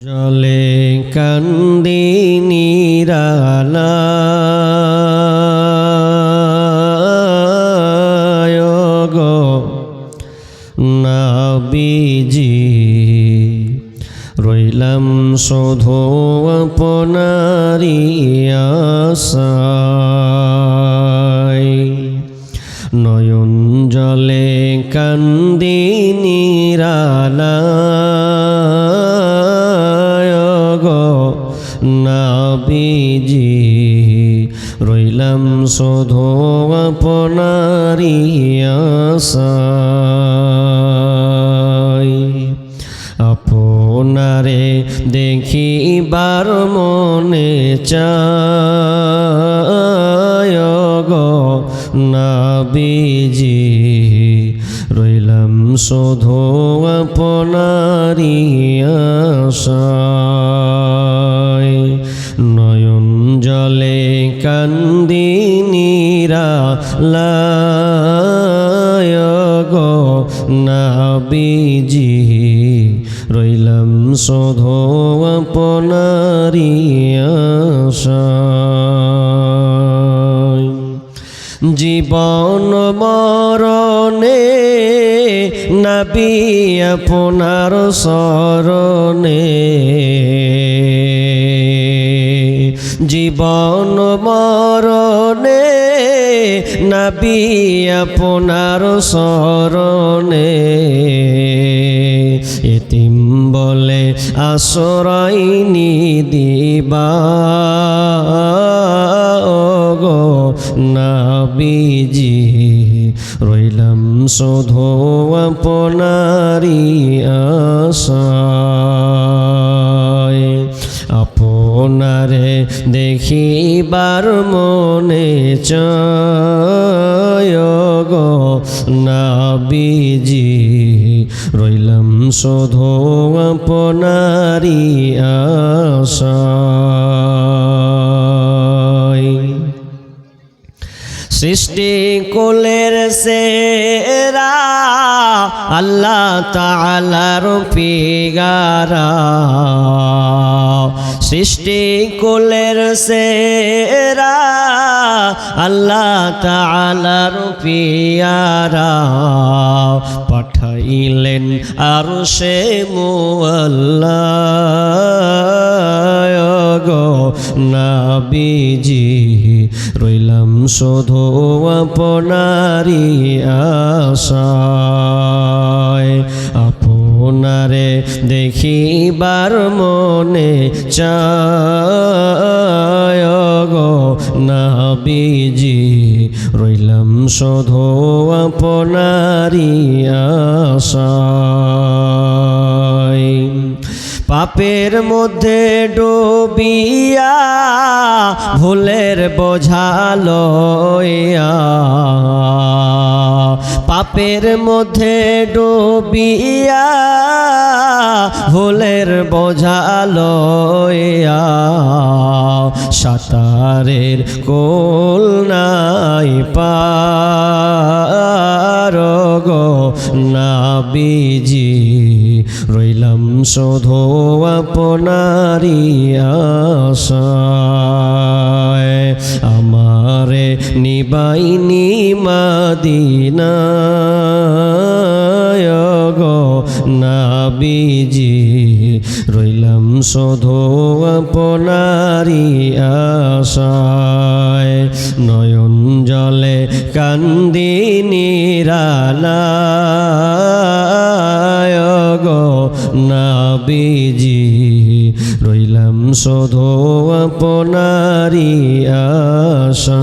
জলে কান্দি নিরালায় গো নাবিজি রইলাম শোধো আপনারি নয়ন জলে কান্দি নিরালায় নাবিজি রইলাম শোধো আপনারি আশায়। আপনারে দেখিবার মনে চায় গো নাবিজি রইলাম শোধো আপনারি আশায়। নয়ন জলে কান্দি নিরালায় গো নাবিজি। রইলাম শোধো আপনারি আশায়। জীবন মরণে নাবি আপনার স্মরণে। জীবন মরণে নাবি আপনার স্মরণে। এতিম বলে আশ্রয় নি দিবা নাবিজি রইলাম শোধো আপনারি আশায়। আপনারে দেখিবার মনে চায় নাবিজি রইলাম শোধো আপনারি আশায়। সৃষ্টি কুলের সেরা আল্লাহ তালার পিগারা সৃষ্টি কুলের সেরা আল্লাহ তালার পিয়ারা পাঠাইলেন আর সে মোয়াল্লা গো নাবিজি। রইলাম শোধো আপনারি আশায়। আপনারে দেখিবার মনে চায় গো নাবিজি। রইলাম শোধো আপনারি আশায়। পাপের মধ্যে ডুবিয়া ভুলের বোঝালো পাপের মধ্যে ডুবিয়া ভুলের বোঝালো সাঁতারের কোল শোধো আপনারি আশায়। আমারে নিবাইনি মাদিনায় গো নাবিজি। রইলাম শোধো আপনারি আশায়। নয়ন জলে কান্দিনী গো নাবিজি রইলাম শোধো আপনারি আশা।